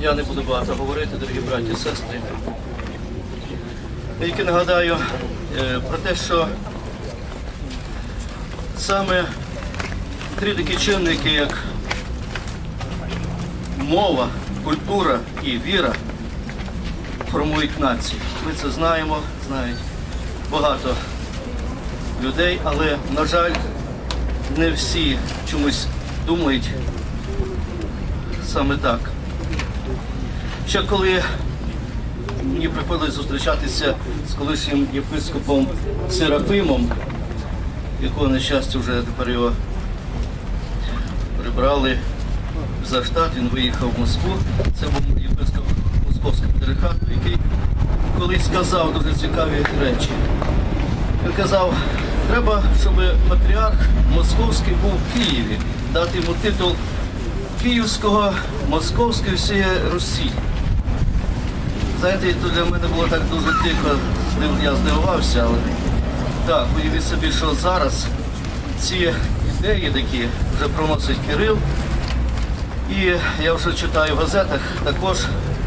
Я не буду багато говорити, дорогі браті і сестри. Тільки нагадаю е, про те, що саме три такі чинники, як мова, культура і віра, формують націю. Ми це знаємо, знають багато людей, але, на жаль, не всі чомусь думають саме так. Ще коли мені приходилось зустрічатися з колишнім єпископом Серафимом, якого, на щастя, вже тепер його прибрали за штат, він виїхав в Москву. Це був єпископ Московського патріархату, який колись сказав дуже цікаві речі. Він казав, треба, щоб патріарх Московський був в Києві, дати йому титул Київського, Московської всієї Русі. Знаєте, то для мене було так дуже тихо, я здивувався, але так, уявіть собі, що зараз ці ідеї такі вже проносить Кирил. І я вже читаю в газетах також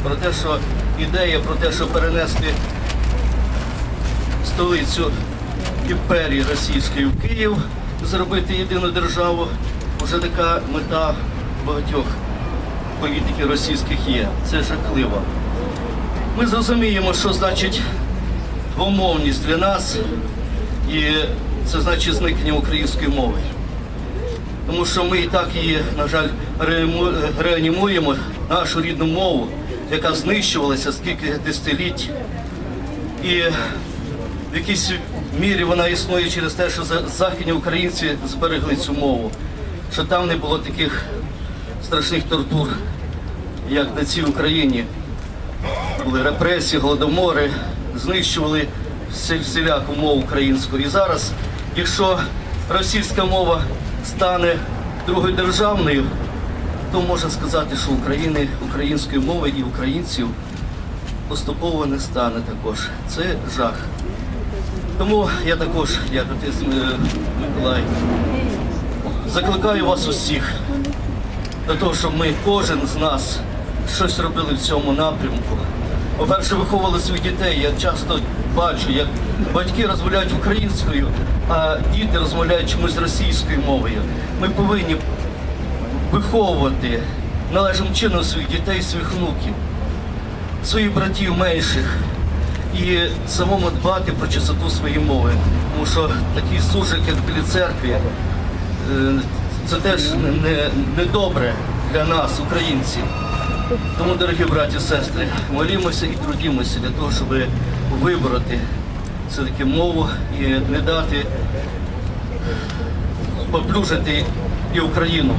про те, що ідея про те, що перенести столицю імперії Російської в Київ, зробити єдину державу, вже така мета багатьох політиків російських є. Це жахливо. Ми зрозуміємо, що значить двомовність для нас, і це значить зникнення української мови. Тому що ми і так її, на жаль, реанімуємо, нашу рідну мову, яка знищувалася скільки десятиліть. І в якійсь мірі вона існує через те, що західні українці зберегли цю мову, що там не було таких страшних тортур, як на цій Україні. Були репресії, голодомори, знищували всіляку мову українську. І зараз, якщо російська мова стане другою державною, то можна сказати, що України, української мови і українців поступово не стане також. Це жах. Тому я також, як отець е, Миколай, закликаю вас усіх до того, щоб ми, кожен з нас, щось робили в цьому напрямку. По-перше, виховували своїх дітей. Я часто бачу, як батьки розмовляють українською, а діти розмовляють чомусь російською мовою. Ми повинні виховувати належним чином своїх дітей, своїх внуків, своїх братів менших і самому дбати про чистоту своєї мови. Тому що такий сужик, як біля церкві, е, це теж не, не для нас, українців. Тому, дорогі браті і сестри, молімося і трудімося для того, щоб вибороти все-таки мову і не дати поплюжити і Україну.